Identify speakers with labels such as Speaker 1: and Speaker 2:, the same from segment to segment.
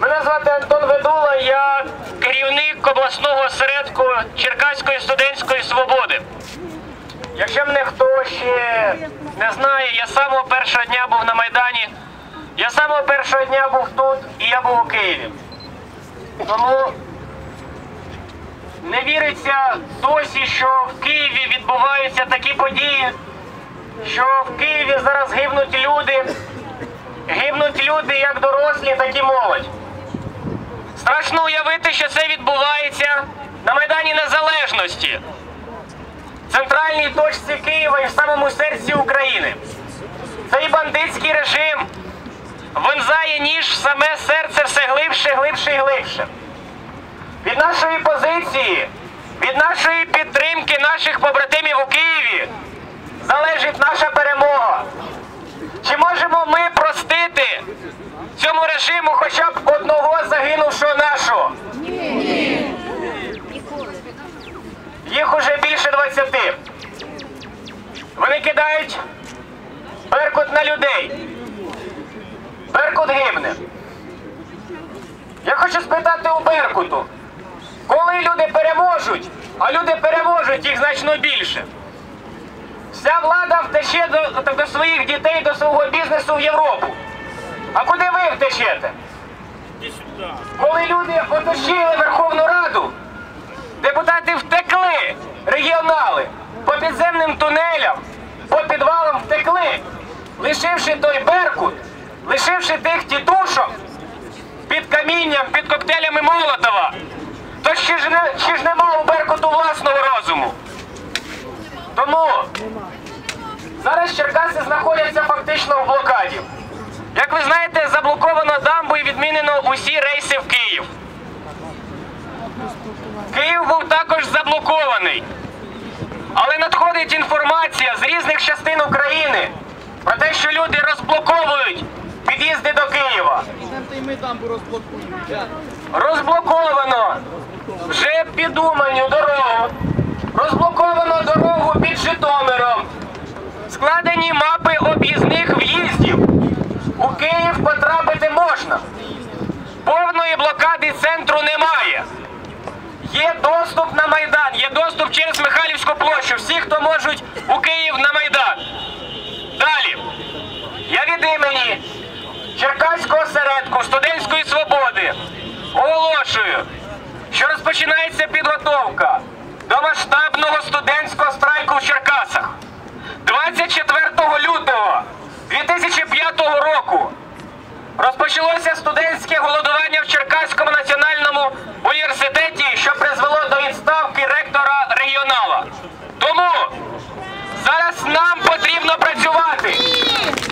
Speaker 1: Мене звати Антон Ведула, я керівник обласного осередку Черкаської студентської свободи. Якщо мене хто ще не знає, я з самого першого дня був на Майдані, я з самого першого дня був тут і я був у Києві. Тому не віриться досі, що в Києві відбуваються такі події, що в Києві зараз гибнуть люди, гибнуть люди як дорослі, так і молодь. Страшно уявити, що це відбувається на Майдані Незалежності, в центральній точці Києва і в самому серці України. Цей бандитський режим вонзає ніж в саме серце все глибше, глибше і глибше. Від нашої позиції, від нашої підтримки наших побратимів у Києві Вони кидають беркут на людей. Беркут гибне. Я хочу спитати у Беркуту, коли люди переможуть, а люди переможуть їх значно більше. Вся влада втече до, до своїх дітей, до свого бізнесу в Європу. А куди ви втечете? Коли люди оточили Верховну Раду, депутати втекли, втекли, лишивши той Беркут, лишивши тих тітушок під камінням, під коктейлями Молотова. То ще ж, не, ще ж нема у Беркуту власного розуму. Тому зараз Черкаси знаходяться фактично в блокаді. Як ви знаєте, заблоковано дамбу і відмінено усі рейси в Київ. Київ був також заблокований. Але надходить інформація з різних частин України що люди розблоковують під'їзди до Києва. Розблоковано вже під Уманю дорогу. Розблоковано дорогу під Житомиром. Складені мапи об'їзних в'їздів. У Київ потрапити можна. Повної блокади центру немає. Є доступ на Майдан, є доступ через Михайлівську площу. Всі, хто можуть у Київ на Майдан. Далі. Я від імені Черкаського осередку студентської свободи оголошую, що розпочинається підготовка до масштабного студентського страйку в Черкасах. 24 лютого 2005 року розпочалося студентське голодування в Черкаському національному університеті, що призвело до відставки ректора регіонала. Тому зараз нам потрібно працювати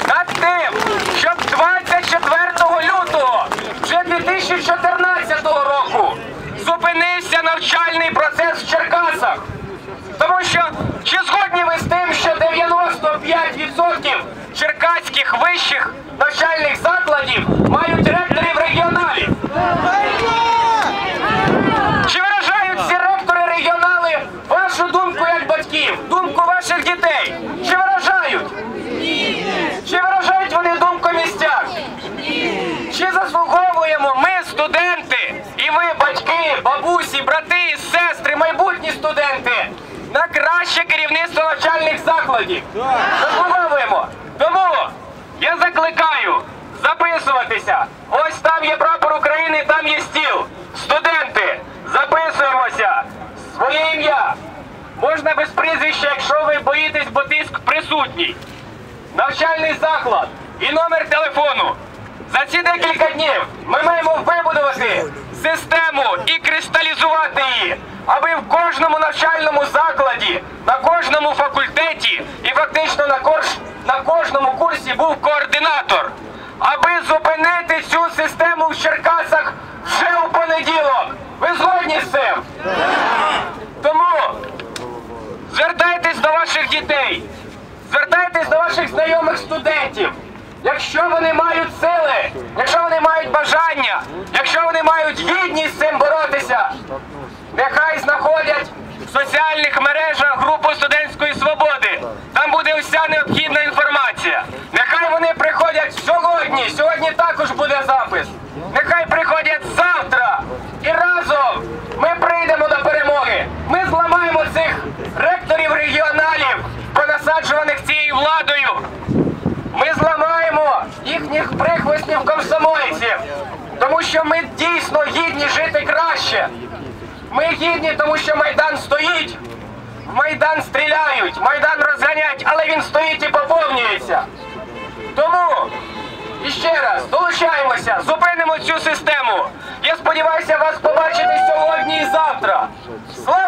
Speaker 1: над тим, щоб 24 лютого вже 2014 року зупинився навчальний процес в Черкасах. Тому що чи згодні ви з тим, що 95% черкаських вищих навчальних закладів мають ректорів регіоналів? Чи виражають ці ректори регіонали вашу думку як батьків, думку ваших дітей? Чи виражають? Чи виражають вони думку містян? Чи заслуговуємо ми, студенти, і ви, батьки, бабусі, брати, сестри, майбутні студенти, на краще керівництво навчальних закладів? Заслуговуємо. Можна без прізвища, якщо ви боїтесь, бо тиск присутній навчальний заклад і номер телефону. За ці декілька днів ми маємо вибудувати систему і кристалізувати її, аби в кожному навчальному закладі, на кожному факультеті і фактично на, кожному курсі був координатор, аби зупинити цю систему в Черкасах вже у понеділок. Ви згодні з цим? Тому звертайтесь до ваших дітей. Звертайтесь до ваших знайомих студентів. Якщо вони мають сили, якщо вони мають бажання, якщо вони мають гідність з цим боротися, нехай знаходять в соціальних мережах групу студентської майбутніх прихвостнів комсомольців, тому що ми дійсно гідні жити краще. Ми гідні, тому що майдан стоїть, в майдан стріляють, майдан розганять, але він стоїть і поповнюється. Тому іще раз долучаємося, зупинимо цю систему. Я сподіваюся вас побачити сьогодні і завтра. Слава!